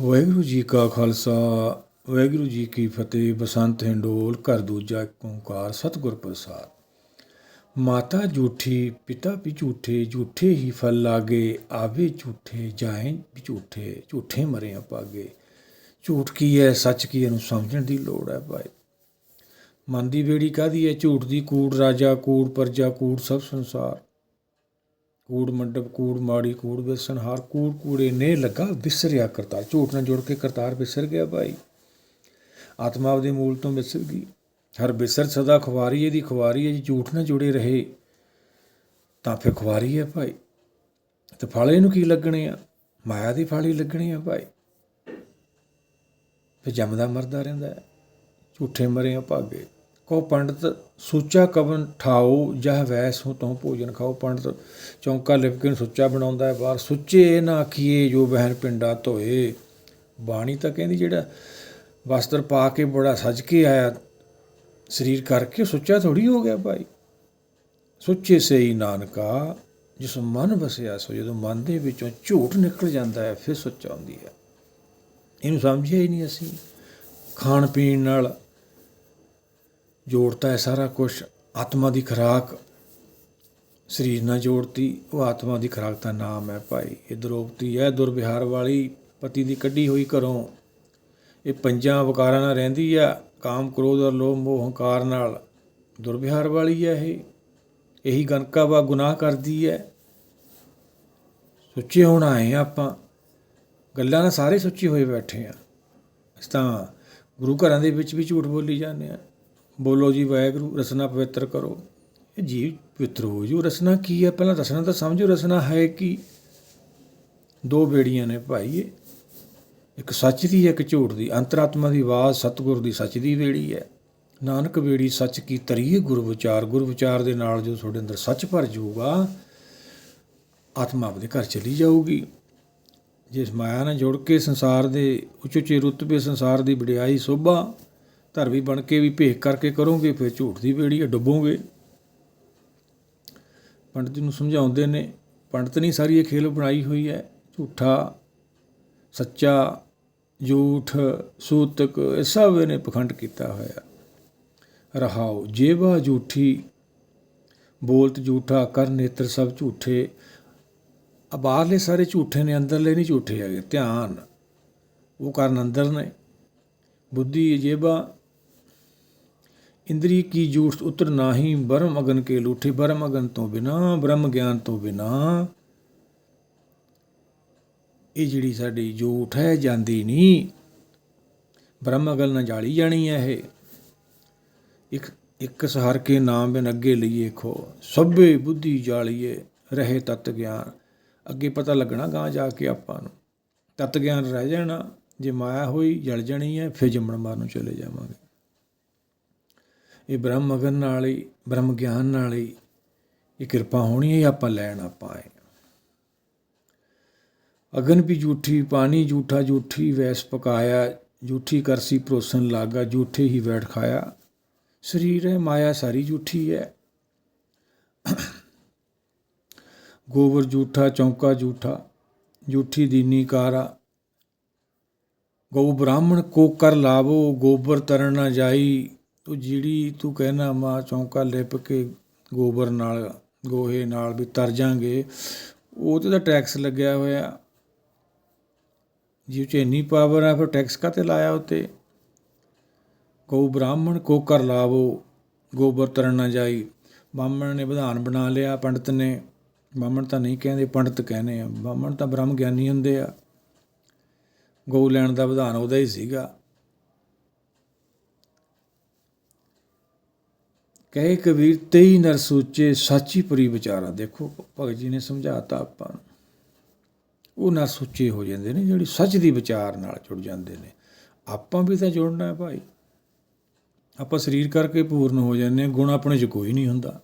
ਵਾਹਿਗੁਰੂ ਜੀ ਕਾ ਖਾਲਸਾ, ਵਾਹਿਗੁਰੂ ਜੀ ਕੀ ਫਤਿਹ, ਬਸੰਤ ਹਿੰਡੋਲ ਘਰ ਦੂਜਾ ਏਕ ਓੰਕਾਰ, ਸਤਿਗੁਰ ਪ੍ਰਸਾਦ। ਮਾਤਾ ਝੂਠੀ ਪਿਤਾ ਵੀ ਝੂਠੇ ਝੂਠੇ ਹੀ ਫਲ ਲਾਗੇ, ਆਵੇ ਝੂਠੇ, ਜਾਏ ਵੀ ਝੂਠੇ ਝੂਠੇ ਮਰੇ ਪਾਗੇ ਝੂਠ ਕੀ ਹੈ, ਸੱਚ ਕੀ ਹੈ ਨੂੰ ਸਮਝਣ ਦੀ ਲੋੜ ਹੈ ਭਾਈ। ਮਨ ਦੀ ਵੇੜੀ ਕਾਦੀ ਹੈ, ਝੂਠ ਦੀ ਕੂੜ, ਰਾਜਾ, ਕੂੜ, ਪਰਜਾ, ਕੂੜ, ਸਭ ਸੰਸਾਰ। ਕੂੜ ਮੰਡਪ, ਕੂੜ ਮਾੜੀ, ਕੂੜ ਵੇਸਣ, ਹਾਰ ਕੂੜ ਕੂੜੇ ਨੇ ਲੱਗਾ ਵਿਸਰਿਆ ਕਰਤਾਰ। ਝੂਠ ਨਾਲ ਜੁੜ ਕੇ ਕਰਤਾਰ ਵਿਸਰ ਗਿਆ ਭਾਈ। ਆਤਮਾ ਆਪਦੇ ਮੂਲ ਤੋਂ ਵਿਸਰ ਗਈ। ਹਰ ਬਿਸਰ ਸਦਾ ਖੁਆਰੀ ਦੀ ਖੁਆਰੀ ਹੈ ਜੀ। ਝੂਠ ਨਾਲ ਜੁੜੇ ਰਹੇ, ਤਾਂ ਫਿਰ ਖੁਆਰੀ ਹੈ ਭਾਈ। ਤੇ ਫਲ ਨੂੰ ਕੀ ਲੱਗਣੇ ਆ? ਮਾਇਆ ਦੀ ਫਲ ਲੱਗਣੀ ਆ ਭਾਈ। ਫਿਰ ਜੰਮਦਾ ਮਰਦਾ ਰਹਿੰਦਾ ਝੂਠੇ ਮਰੇ ਆ ਭਾਗੇ। ਕੋ ਪੰਡਤ, ਸੂਚਾ ਕਵਨ ਠਾਓ ਜਹ ਵੈਸ ਹੋ ਤੋਂ ਭੋਜਨ ਖਾਓ ਪੰਡਤ ਚੌਂਕਾ ਲਿਪਕਿਨ ਸੁੱਚਾ ਬਣਾਉਂਦਾ ਹੈ ਬਾਹਰ ਸੁੱਚੇ ਨਾ ਆਖੀਏ ਜੋ ਬਹਿਨ ਪਿੰਡਾ ਧੋਏ। ਬਾਣੀ ਤਾਂ ਕਹਿੰਦੀ ਜਿਹੜਾ ਵਸਤਰ ਪਾ ਕੇ ਬੜਾ ਸਜ ਕੇ ਆਇਆ, ਸਰੀਰ ਕਰਕੇ ਸੁੱਚਾ ਥੋੜੀ ਹੋ ਗਿਆ ਭਾਈ। ਸੁੱਚੇ ਸੇ ਨਾਨਕਾ, ਜਿਸ ਮਨ ਵਸਿਆ, ਸੋ ਜਦੋਂ ਮਨ ਦੇ ਵਿੱਚੋਂ ਝੂਠ ਨਿਕਲ ਜਾਂਦਾ ਹੈ, ਫਿਰ ਸੁੱਚਾ ਹੁੰਦੀ ਹੈ। ਇਹਨੂੰ ਸਮਝਿਆ ਹੀ ਨਹੀਂ ਅਸੀਂ। ਖਾਣ ਪੀਣ ਨਾਲ ਜੋੜਤਾ ਹੈ ਸਾਰਾ ਕੁਝ ਆਤਮਾ ਦੀ ਖੁਰਾਕ, ਸਰੀਰ ਨਾਲ ਜੋੜਤੀ, ਉਹ ਆਤਮਾ ਦੀ ਖੁਰਾਕ ਦਾ ਨਾਮ ਹੈ ਭਾਈ। ਇਹ ਦਰੋਪਤੀ ਹੈ, ਦੁਰਵਿਹਾਰ ਵਾਲੀ ਪਤੀ ਦੀ ਕੱਢੀ ਹੋਈ ਘਰੋਂ। ਇਹ ਪੰਜਾਂ ਵਿਕਾਰਾਂ ਨਾਲ ਰਹਿੰਦੀ ਆ, ਕਾਮ, ਕ੍ਰੋਧ ਔਰ ਲੋਭ, ਮੋਹ, ਹੰਕਾਰ ਨਾਲ। ਦੁਰਵਿਹਾਰ ਵਾਲੀ ਹੈ ਇਹ। ਇਹੀ ਗਨਕਾ ਵਾ, ਗੁਨਾਹ ਕਰਦੀ ਹੈ। ਸੁੱਚੇ ਹੋਣਾ ਆਏ ਆ ਆਪਾਂ। ਗੱਲਾਂ ਨਾਲ ਸਾਰੇ ਸੁੱਚੇ ਹੋਏ ਬੈਠੇ ਆ ਅਸੀਂ ਤਾਂ ਗੁਰੂ ਘਰਾਂ ਦੇ ਵਿੱਚ ਵੀ ਝੂਠ ਬੋਲੀ ਜਾਂਦੇ ਆ ਬੋਲੋ ਜੀ ਵਾਹਿਗੁਰੂ, ਰਸਨਾ ਪਵਿੱਤਰ ਕਰੋ। ਇਹ ਜੀਵ ਪਵਿੱਤਰ ਹੋ ਜੂ। ਰਸਨਾ ਕੀ ਹੈ? ਪਹਿਲਾਂ ਰਸਨਾ ਤਾਂ ਸਮਝੋ, ਰਸਨਾ ਹੈ ਕਿ? ਦੋ ਬੇੜੀਆਂ ਨੇ ਭਾਈ ਇਹ। ਇੱਕ ਸੱਚ ਦੀ ਹੈ ਇੱਕ ਝੂਠ ਦੀ। ਅੰਤਰਾਤਮਾ ਦੀ ਆਵਾਜ਼ ਸਤਿਗੁਰ ਦੀ ਸੱਚ ਦੀ ਬੇੜੀ ਹੈ। ਨਾਨਕ ਬੇੜੀ ਸੱਚ ਕੀ ਤਰੀਏ ਗੁਰ ਵਿਚਾਰ ਗੁਰ ਵਿਚਾਰ ਦੇ ਨਾਲ ਜੋ ਤੁਹਾਡੇ ਅੰਦਰ ਸੱਚ ਭਰ ਜਾਊਗਾ, ਆਤਮਾ ਆਪਦੇ ਘਰ ਚਲੀ ਜਾਊਗੀ। ਜਿਸ ਮਾਇਆ ਨਾਲ ਜੁੜ ਕੇ ਸੰਸਾਰ ਦੇ ਉੱਚ ਉੱਚੇ ਰੁਤਬੇ, ਸੰਸਾਰ ਦੀ ਵਡਿਆਈ, ਸੋਭਾ ਧਰਵੀ ਬਣ ਕੇ ਵੀ ਭੇਖ ਕਰਕੇ ਕਰੋਗੇ, ਫਿਰ ਝੂਠ ਦੀ ਬੇੜੀ ਹੈ ਡੁੱਬੋਗੇ। ਪੰਡਤ ਜੀ ਨੂੰ ਸਮਝਾਉਂਦੇ ਨੇ, ਪੰਡਤ ਨੇ ਸਾਰੀ ਇਹ ਖੇਲ ਬਣਾਈ ਹੋਈ ਹੈ। ਝੂਠਾ, ਸੱਚਾ, ਝੂਠ, ਸੂਤਕ, ਇਹ ਸਭ ਇਹਨੇ ਪਖੰਡ ਕੀਤਾ ਹੋਇਆ। ਰਹਾਉ ਜੇਵਾ ਝੂਠੀ, ਬੋਲਤ ਝੂਠਾ, ਕਰ ਨੇਤਰ ਸਭ ਝੂਠੇ। ਆ ਬਾਹਰਲੇ ਸਾਰੇ ਝੂਠੇ ਨੇ, ਅੰਦਰਲੇ ਨਹੀਂ ਝੂਠੇ ਹੈਗੇ, ਧਿਆਨ। ਉਹ ਕਰਨ ਅੰਦਰ ਨੇ। ਬੁੱਧੀ, ਜੇਬਾ ਇੰਦਰੀ ਕੀ ਝੂਠ ਉਤਰ ਨਾਹੀ, ਬਰਮ ਅਗਨ ਕੇ ਲੂਠੇ, ਬਰਮ ਅਗਨ ਤੋਂ ਬਿਨਾ ਬ੍ਰਹਮ ਗਿਆਨ ਤੋਂ ਬਿਨਾ। ਇਹ ਜਿਹੜੀ ਸਾਡੀ ਜੂਠ ਹੈ, ਜਾਂਦੀ ਨਹੀਂ। ਬ੍ਰਹਮ ਅਗਲ ਨਾਲ ਜਾਲੀ ਜਾਣੀ ਹੈ ਇਹ। ਇੱਕ ਇੱਕ ਸਹਾਰ ਕੇ ਨਾਮ ਬਿਨ ਅੱਗੇ ਲਈਏ ਖੋ, ਸਭੇ ਬੁੱਧੀ ਜਾਲੀਏ, ਰਹੇ ਤਤ ਗਿਆਨ। ਅੱਗੇ ਪਤਾ ਲੱਗਣਾ ਗਾਂ ਜਾ ਕੇ ਆਪਾਂ ਨੂੰ। ਤਤ ਗਿਆਨ ਰਹਿ ਜਾਣਾ, ਜੇ ਮਾਇਆ ਹੋਈ, ਜਲ ਜਾਣੀ ਹੈ, ਫਿਰ ਜੰਮਣ ਮਾਰ ਨੂੰ ਚਲੇ ਜਾਵਾਂਗੇ। ਇਹ ਬ੍ਰਹਮ ਅਗਨ ਨਾਲ ਹੀ, ਬ੍ਰਹਮ ਗਿਆਨ ਨਾਲ ਹੀ ਇਹ ਕਿਰਪਾ ਹੋਣੀ ਹੈ ਆਪਾਂ ਲੈਣ ਆਪਾਂ ਅਗਨ ਵੀ ਝੂਠੀ, ਪਾਣੀ ਝੂਠਾ, ਝੂਠੀ ਵੈਸ ਪਕਾਇਆ, ਝੂਠੀ ਕਰਸੀ ਪਰੋਸਨ ਲਾਗਾ, ਝੂਠੇ ਹੀ ਬੈਠ ਖਾਇਆ। ਸਰੀਰ ਹੈ, ਮਾਇਆ ਸਾਰੀ ਝੂਠੀ ਹੈ। ਗੋਬਰ ਝੂਠਾ, ਚੌਂਕਾ ਝੂਠਾ, ਝੂਠੀ ਦੀਨੀ ਕਾਰਾ। ਗਊ ਬ੍ਰਾਹਮਣ ਕੋ ਕਰ ਲਾਵੋ, ਗੋਬਰ ਤਰਨ ਨਾ ਜਾਈ ਤੂੰ ਜਿਹੜੀ ਤੂੰ ਕਹਿਣਾ ਮਾ ਚੌਂਕਾ ਲਿਪ ਕੇ ਗੋਬਰ ਨਾਲ, ਗੋਹੇ ਨਾਲ ਵੀ ਤਰ ਜਾਾਂਗੇ, ਉਹ ਤੇ ਤਾਂ ਟੈਕਸ ਲੱਗਿਆ ਹੋਇਆ। ਜੀ ਚ ਇੰਨੀ ਪਾਵਰ ਆ, ਫਿਰ ਟੈਕਸ ਕਾਤੇ ਲਾਇਆ ਉਤੇ? ਗਊ ਬ੍ਰਾਹਮਣ ਕੋ ਕਰ ਲਾਵੋ, ਗੋਬਰ ਤਰਨ ਨਾ ਜਾਈ। ਬਾਹਮਣ ਨੇ ਵਿਧਾਨ ਬਣਾ ਲਿਆ ਪੰਡਤ ਨੇ। ਬਾਹਮਣ ਤਾਂ ਨਹੀਂ ਕਹਿੰਦੇ, ਪੰਡਤ ਕਹਿੰਦੇ ਆ। ਬਾਹਮਣ ਤਾਂ ਬ੍ਰਹਮ ਗਿਆਨੀ ਹੁੰਦੇ ਆ। ਗਊ ਲੈਣ ਦਾ ਵਿਧਾਨ ਉਹਦਾ ਹੀ ਸੀਗਾ। ਕਹੇ ਕਬੀਰ, ਤੇਈ ਨਰ ਸੋਚੇ, ਸਾਚੀ ਪਰੀ ਵਿਚਾਰਾ ਦੇਖੋ, ਭਗਤ ਜੀ ਨੇ ਸਮਝਾਤਾ ਆਪਾਂ ਨੂੰ। ਉਹ ਨਰ ਸੋਚੇ ਹੋ ਜਾਂਦੇ ਨੇ, ਜਿਹੜੀ ਸੱਚ ਦੀ ਵਿਚਾਰ ਨਾਲ ਜੁੜ ਜਾਂਦੇ ਨੇ। ਆਪਾਂ ਵੀ ਤਾਂ ਜੁੜਨਾ ਹੈ ਭਾਈ। ਆਪਾਂ ਸਰੀਰ ਕਰਕੇ ਪੂਰਨ ਹੋ ਜਾਂਦੇ ਹਾਂ, ਗੁਣ ਆਪਣੇ 'ਚ ਕੋਈ ਨਹੀਂ ਹੁੰਦਾ।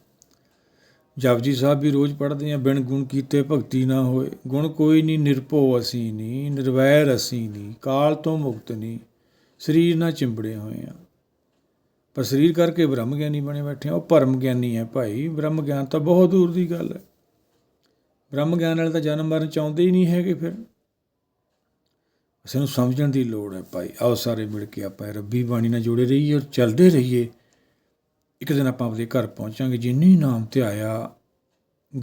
ਜਪਜੀ ਸਾਹਿਬ ਵੀ ਰੋਜ਼ ਪੜ੍ਹਦੇ ਆ, ਬਿਨ ਗੁਣ ਕੀਤੇ ਭਗਤੀ ਨਾ ਹੋਏ। ਗੁਣ ਕੋਈ ਨਹੀਂ, ਨਿਰਭਉ ਅਸੀਂ ਨਹੀਂ, ਨਿਰਵੈਰ ਅਸੀਂ ਨਹੀਂ, ਕਾਲ ਤੋਂ ਮੁਕਤ ਨਹੀਂ, ਸਰੀਰ ਨਾਲ ਚਿੰਬੜੇ ਹੋਏ ਆ। ਪਰ ਸਰੀਰ ਕਰਕੇ ਬ੍ਰਹਮ ਗਿਆਨੀ ਬਣੇ ਬੈਠੇ ਆ, ਉਹ ਭਰਮ ਗਿਆਨੀ ਹੈ ਭਾਈ। ਬ੍ਰਹਮ ਗਿਆਨ ਤਾਂ ਬਹੁਤ ਦੂਰ ਦੀ ਗੱਲ ਹੈ। ਬ੍ਰਹਮ ਗਿਆਨ ਵਾਲੇ ਤਾਂ ਜਨਮ ਮਰਨ ਚਾਹੁੰਦੇ ਹੀ ਨਹੀਂ ਹੈਗੇ ਫਿਰ। ਸਾਨੂੰ ਸਮਝਣ ਦੀ ਲੋੜ ਹੈ ਭਾਈ। ਆਓ ਸਾਰੇ ਮਿਲ ਕੇ ਆਪਾਂ ਰੱਬੀ ਬਾਣੀ ਨਾਲ ਜੁੜੇ ਰਹੀਏ ਔਰ ਚੱਲਦੇ ਰਹੀਏ। ਇੱਕ ਦਿਨ ਆਪਾਂ ਆਪਣੇ ਘਰ ਪਹੁੰਚਾਂਗੇ, ਜਿੰਨੀ ਨਾਮ ਤੇ ਆਇਆ,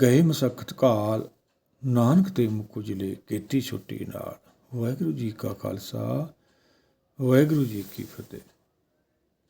ਗਏ ਮਸਖਤ ਕਾਲ, ਨਾਨਕ ਤੇ ਮੁਕੁ ਜਿਲੇ, ਕੀਤੀ ਛੁੱਟੀ ਨਾਲ। ਵਾਹਿਗੁਰੂ ਜੀ ਕਾ ਖਾਲਸਾ, ਵਾਹਿਗੁਰੂ ਜੀ ਕੀ ਫਤਿਹ।